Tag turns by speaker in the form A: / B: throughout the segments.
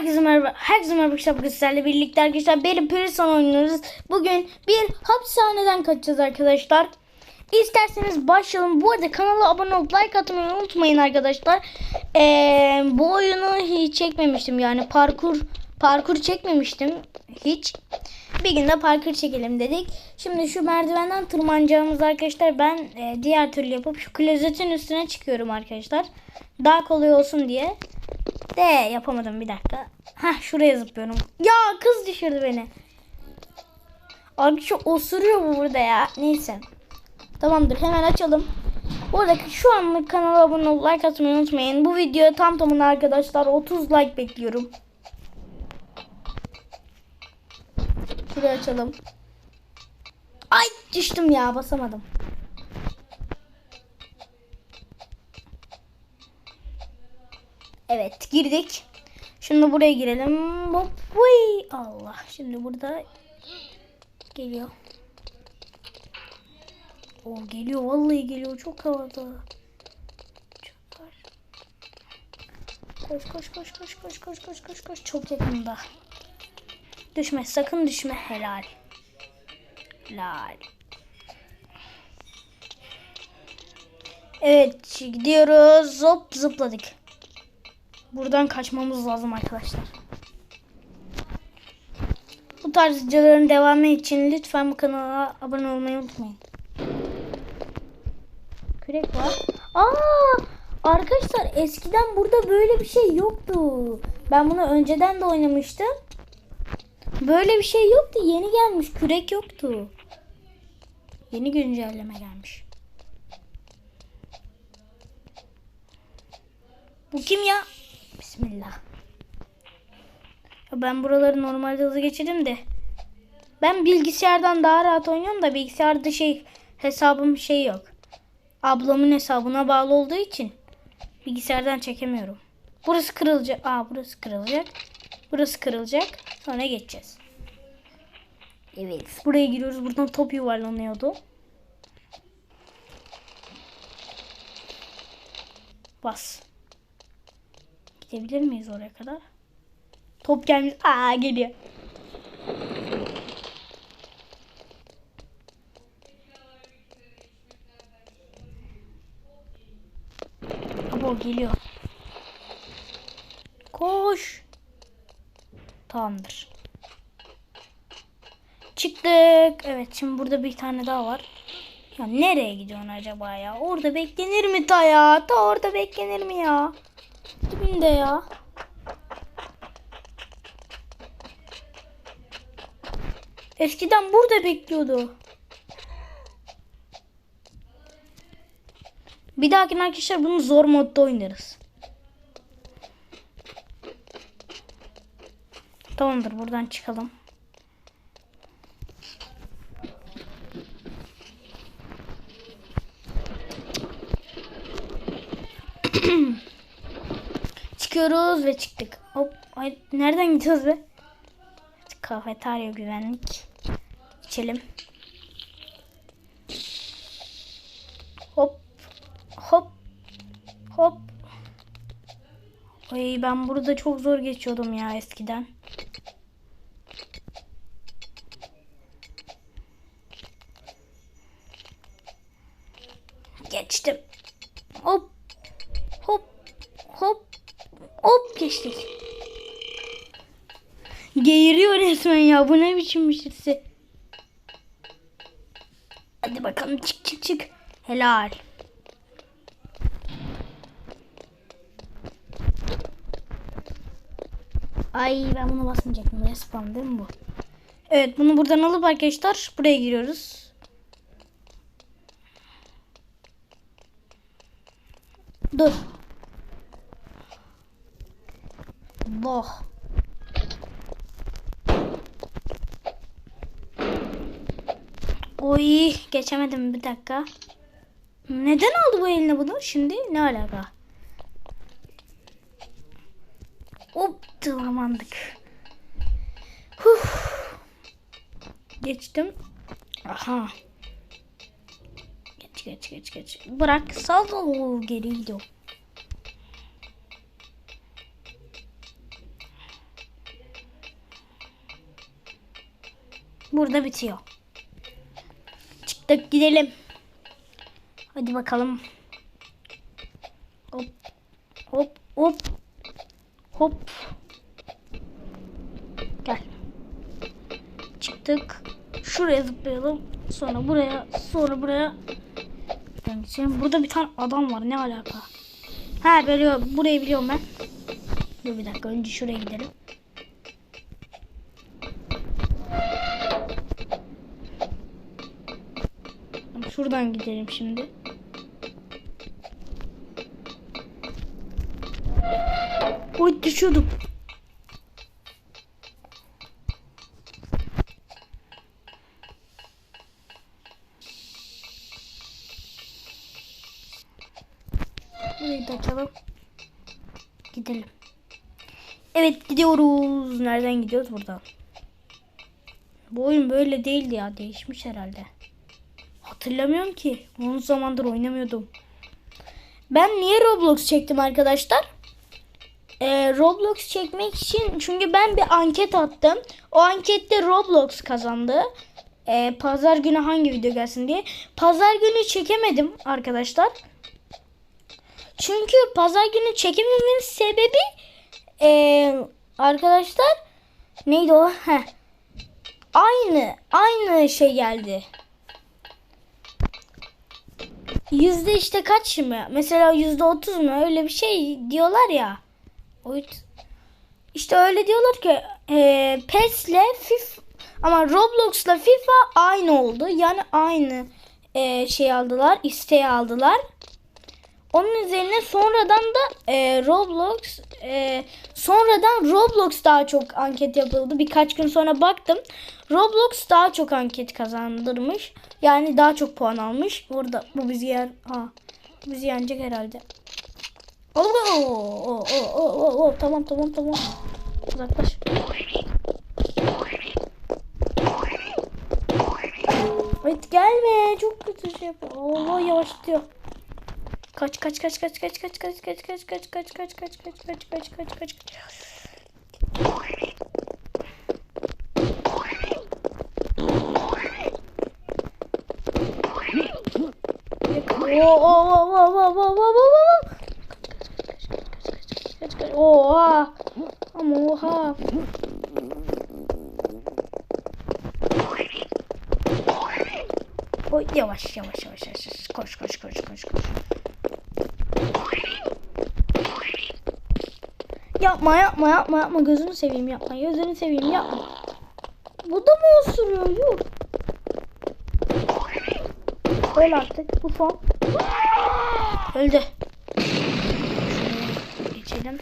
A: Herkese merhaba. Herkese merhaba arkadaşlar. Bugün birlikte arkadaşlar Barry Prison oynuyoruz. Bugün bir hapishaneden kaçacağız arkadaşlar. İsterseniz başlayalım. Bu arada kanala abone olup like atmayı unutmayın arkadaşlar. Ee, bu oyunu hiç çekmemiştim. Yani parkur parkur çekmemiştim hiç. Bir günde parkur çekelim dedik. Şimdi şu merdivenden tırmanacağımız arkadaşlar ben e, diğer türlü yapıp şu klozetin üstüne çıkıyorum arkadaşlar. Daha kolay olsun diye. De yapamadım bir dakika. Hah şuraya zıplıyorum. Ya kız düşürdü beni. Abi şu osuruyor bu burada ya. Neyse. Tamamdır hemen açalım. Bu şu anlık kanala abone olup like atmayı unutmayın. Bu videoya tam tamına arkadaşlar 30 like bekliyorum. Şurayı açalım. Ay düştüm ya basamadım. Evet girdik. Şimdi buraya girelim. Hop, vıy. Allah. Şimdi burada geliyor. O geliyor. Vallahi geliyor. Çok havada. Çok. Koş koş koş koş koş koş koş koş koş. Çok yakında. Düşme. Sakın düşme. Helal. Helal. Evet gidiyoruz. Hop zıpladık. Buradan kaçmamız lazım arkadaşlar. Bu tarz videoların devamı için lütfen bu kanala abone olmayı unutmayın. Kürek var. Aa! Arkadaşlar eskiden burada böyle bir şey yoktu. Ben bunu önceden de oynamıştım. Böyle bir şey yoktu. Yeni gelmiş. Kürek yoktu. Yeni güncelleme gelmiş. Bu kim ya? Bismillah. Ben buraları normalde hızlı geçirdim de. Ben bilgisayardan daha rahat oynuyorum da bilgisayarda şey hesabım şey yok. Ablamın hesabına bağlı olduğu için bilgisayardan çekemiyorum. Burası kırılacak. Aa burası kırılacak. Burası kırılacak. Sonra geçeceğiz. Evet. Buraya giriyoruz. Buradan top yuvarlanıyordu. Bas. Gidebilir miyiz oraya kadar? Top gelmiş. Aa geliyor. Abo geliyor. Koş. Tamamdır. Çıktık. Evet şimdi burada bir tane daha var. Ya nereye gidiyorsun acaba ya? Orada beklenir mi ta ya? Ta orada beklenir mi ya? Dibinde ya. Eskiden burada bekliyordu. Bir dahaki arkadaşlar bunu zor modda oynarız. Tamamdır buradan çıkalım. Çıkıyoruz ve çıktık. Hop, ay, nereden gidiyoruz be? Kafeterya güvenlik. İçelim. Hop. Hop. Hop. Ay ben burada çok zor geçiyordum ya eskiden. Geçtim. Hop. Hop. Hop. Hop geçtik. Geğiriyor resmen ya. Bu ne biçim bir şeyse. Hadi bakalım çık çık çık. Helal. Ay ben bunu basmayacaktım. Respawn değil mi bu? Evet bunu buradan alıp arkadaşlar buraya giriyoruz. Dur. geçemedim bir dakika. Neden aldı bu eline bunu? Şimdi ne alaka? Hop tırmandık. Huh. Geçtim. Aha. Geç geç geç geç. Bırak sal geri gidiyor. Burada bitiyor. Çıktık gidelim. Hadi bakalım. Hop. Hop hop. Hop. Gel. Çıktık. Şuraya zıplayalım. Sonra buraya. Sonra buraya. Geçelim. Burada bir tane adam var. Ne alaka? Ha biliyorum. Burayı biliyorum ben. Dur bir dakika. Önce şuraya gidelim. Şuradan gidelim şimdi. Oy düşüyordum. Burayı da açalım. Gidelim. Evet gidiyoruz. Nereden gidiyoruz buradan? Bu oyun böyle değildi ya. Değişmiş herhalde. Hatırlamıyorum ki. Uzun zamandır oynamıyordum. Ben niye Roblox çektim arkadaşlar? Ee, Roblox çekmek için çünkü ben bir anket attım. O ankette Roblox kazandı. Ee, pazar günü hangi video gelsin diye. Pazar günü çekemedim arkadaşlar. Çünkü pazar günü çekemememin sebebi ee, arkadaşlar neydi o? Heh. Aynı aynı şey geldi. Yüzde işte kaç mı? Mesela yüzde otuz mu? Öyle bir şey diyorlar ya. İşte öyle diyorlar ki e, PES'le FIFA ama Roblox'la FIFA aynı oldu. Yani aynı e, şey aldılar, isteği aldılar. Onun üzerine sonradan da e, Roblox e, sonradan Roblox daha çok anket yapıldı. Birkaç gün sonra baktım. Roblox daha çok anket kazandırmış. Yani daha çok puan almış. Burada bu bizi yer. Ha. Bizi yenecek herhalde. Oo, oo, oo, oo, oo, tamam tamam tamam. Uzaklaş. Evet gelme. Çok kötü şey yapıyor. Allah yavaşlıyor. Kaç kaç kaç kaç kaç kaç kaç kaç kaç kaç kaç kaç kaç kaç kaç kaç kaç kaç Oo oo oo oo oo oo oo oo Kaç kaç oha ama oha Oy yavaş yavaş yavaş yavaş koş koş koş koş koş Yapma yapma yapma yapma gözünü seveyim yapma gözünü seveyim yapma. Bu da mı osuruyor yuh. Öl artık bu fon. Öldü. Geçelim.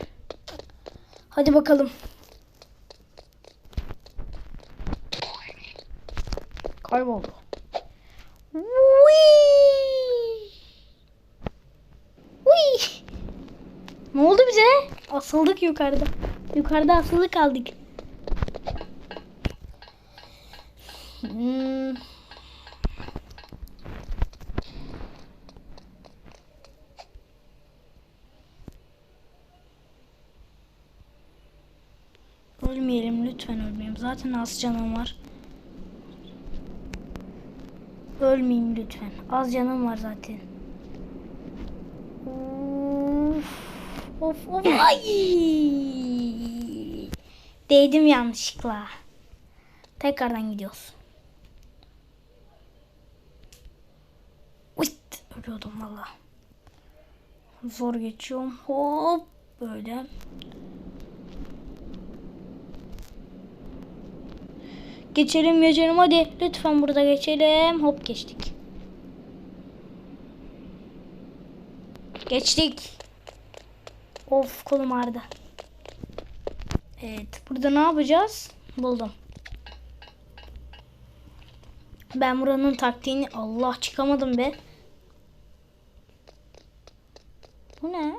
A: Hadi bakalım. Kayboldu. Whee! Whee! Ne oldu bize? Asıldık yukarıda. Yukarıda asılı kaldık. Hmm. Ölmeyelim lütfen ölmeyelim. Zaten az canım var. Ölmeyeyim lütfen. Az canım var zaten. Of of. Ay. Değdim yanlışlıkla. Tekrardan gidiyoruz. Uyt. Ölüyordum valla. Zor geçiyorum. Hop. Böyle. Geçelim geçelim hadi. Lütfen burada geçelim. Hop geçtik. Geçtik. Of kolum ağrıdı. Evet. Burada ne yapacağız? Buldum. Ben buranın taktiğini Allah çıkamadım be. Bu ne?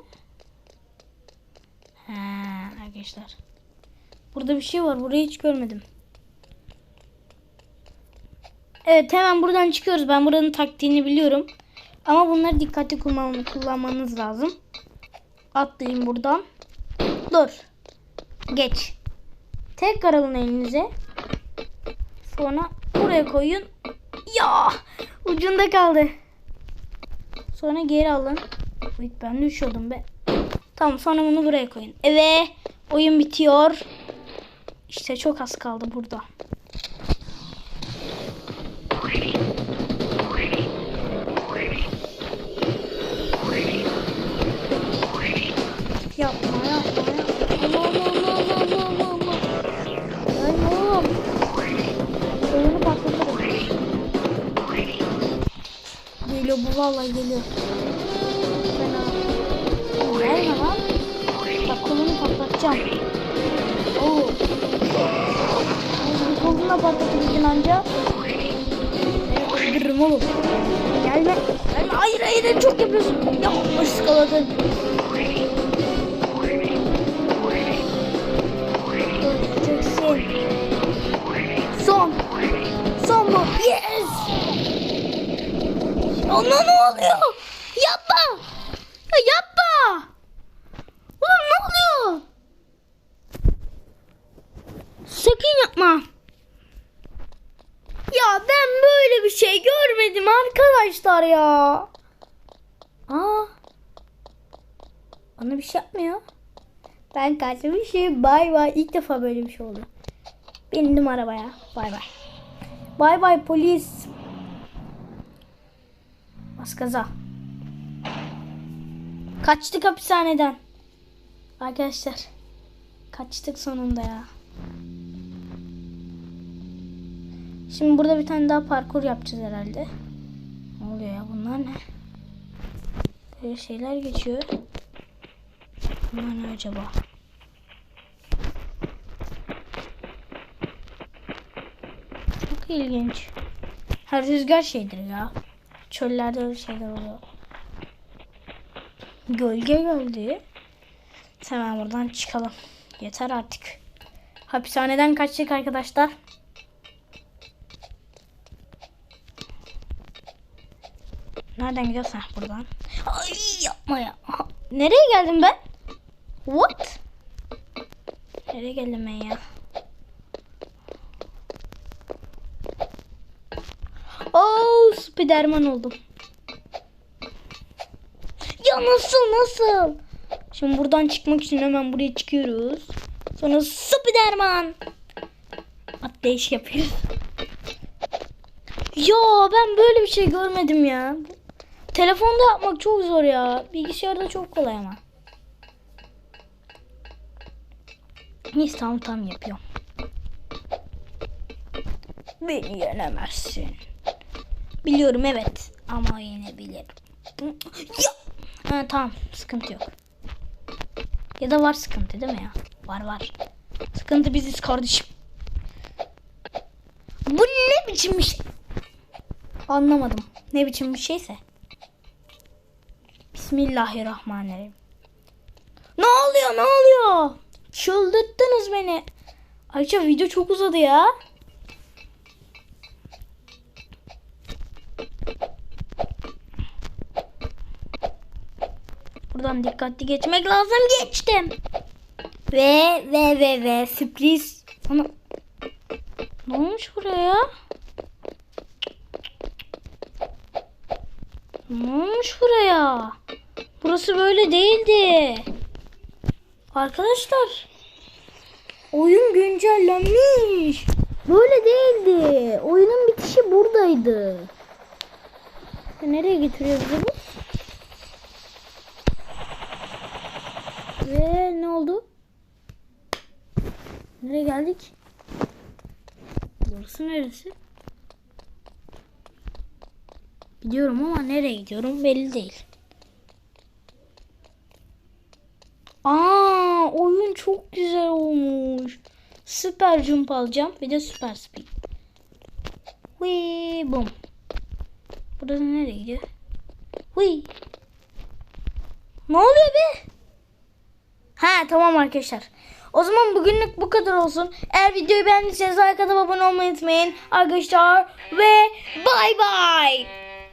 A: Ha, arkadaşlar. Burada bir şey var. Burayı hiç görmedim. Evet hemen buradan çıkıyoruz. Ben buranın taktiğini biliyorum. Ama bunları dikkatli kullan kullanmanız lazım. Atlayın buradan. Dur. Geç. Tekrar alın elinize. Sonra buraya koyun. Ya ucunda kaldı. Sonra geri alın. Ben düşüyordum be. Tamam sonra bunu buraya koyun. Evet oyun bitiyor. İşte çok az kaldı burada. Bu vallahi geliyor. Fena. Gelme lan. Bak kolunu patlatacağım. Oo. Oğlum koluna patlatabilirsin anca. Öldürürüm oğlum. Gelme. Gelme. Hayır hayır çok yapıyorsun. Ya ıskaladın. Ona ne oluyor? Yapma. Ya yapma. Oğlum ne oluyor? Sakın yapma. Ya ben böyle bir şey görmedim arkadaşlar ya. Aa. Bana bir şey yapmıyor. Ben kaçmışım. Bay bay. İlk defa böyle bir şey oldu. Bindim arabaya. Bay bay. Bay bay polis. Bas gaza. Kaçtık hapishaneden. Arkadaşlar. Kaçtık sonunda ya. Şimdi burada bir tane daha parkur yapacağız herhalde. Ne oluyor ya bunlar ne? Böyle şeyler geçiyor. Bunlar ne acaba? Çok ilginç. Her rüzgar şeydir ya. Çöllerde öyle şeyler oluyor. Gölge geldi. Hemen buradan çıkalım. Yeter artık. Hapishaneden kaçtık arkadaşlar. Nereden gidiyorsun? Buradan. Ay yapma ya. Nereye geldim ben? What? Nereye geldim ben ya? Spiderman oldum. Ya nasıl nasıl? Şimdi buradan çıkmak için hemen buraya çıkıyoruz. Sonra Spiderman. Atlayış yapıyoruz. Ya ben böyle bir şey görmedim ya. Telefonda yapmak çok zor ya. Bilgisayarda çok kolay ama. Neyse tamam tamam yapıyorum. Beni yenemezsin. Biliyorum evet ama yenebilirim. Ya! Ha, tamam sıkıntı yok. Ya da var sıkıntı değil mi ya? Var var. Sıkıntı biziz kardeşim. Bu ne biçim bir şey? Anlamadım. Ne biçim bir şeyse. Bismillahirrahmanirrahim. Ne oluyor ne oluyor? Çıldırttınız beni. Ayrıca video çok uzadı ya. Buradan dikkatli geçmek lazım. Geçtim. Ve ve ve ve sürpriz. Ne olmuş buraya? Ne olmuş buraya? Burası böyle değildi. Arkadaşlar. Oyun güncellenmiş. Böyle değildi. Oyunun bitişi buradaydı. Nereye getiriyor bizi bu? Ve ne oldu? Nereye geldik? Burası neresi? Gidiyorum ama nereye gidiyorum belli değil. Aa, oyun çok güzel olmuş. Süper jump alacağım. Bir de süper speed. Wee bum. Burası nereye gidiyor? Wee. Ne oluyor be? Ha tamam arkadaşlar. O zaman bugünlük bu kadar olsun. Eğer videoyu beğendiyseniz like abone olmayı unutmayın. Arkadaşlar ve bay bay.